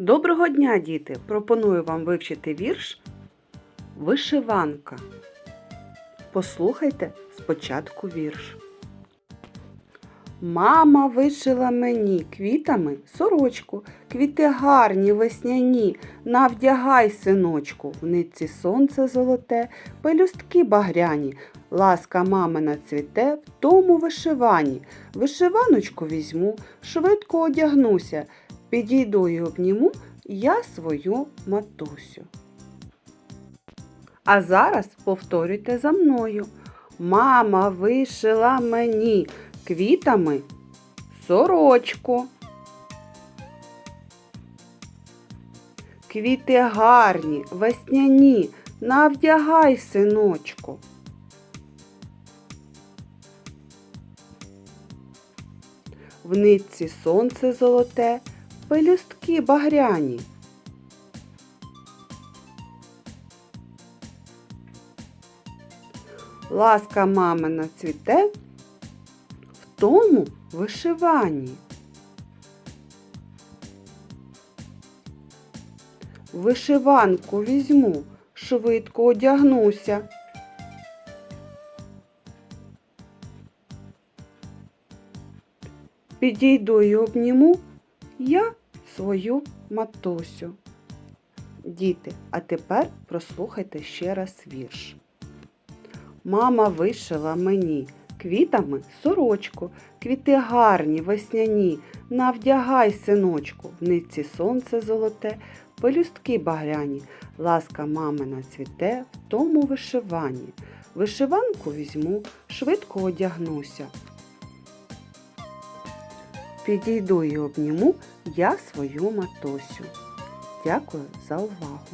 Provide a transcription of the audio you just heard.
Доброго дня, діти! Пропоную вам вивчити вірш Вишиванка. Послухайте спочатку вірш. Мама вишила мені квітами сорочку, квіти гарні, весняні, навдягай, синочку, в нитці сонце золоте, пелюстки багряні, ласка мамина цвіте в тому вишиванні. Вишиваночку візьму, швидко одягнуся, підійду й обніму я свою матусю. А зараз повторюйте за мною. Мама вишила мені квітами сорочку. Квіти гарні, весняні, навдягай, синочку. В нитці сонце золоте, пелюстки багряні. Ласка мамина цвіте в тому вишиванні. Вишиванку візьму, швидко одягнуся. Підійду й обніму я свою матусю. Діти, а тепер прослухайте ще раз вірш. Мама вишила мені квітами сорочку, квіти гарні, весняні, навдягай, синочку, в нитці сонце золоте, пелюстки багряні, ласка мамина цвіте в тому вишиванні. Вишиванку візьму, швидко одягнуся. Підійду і обніму я свою матусю. Дякую за увагу!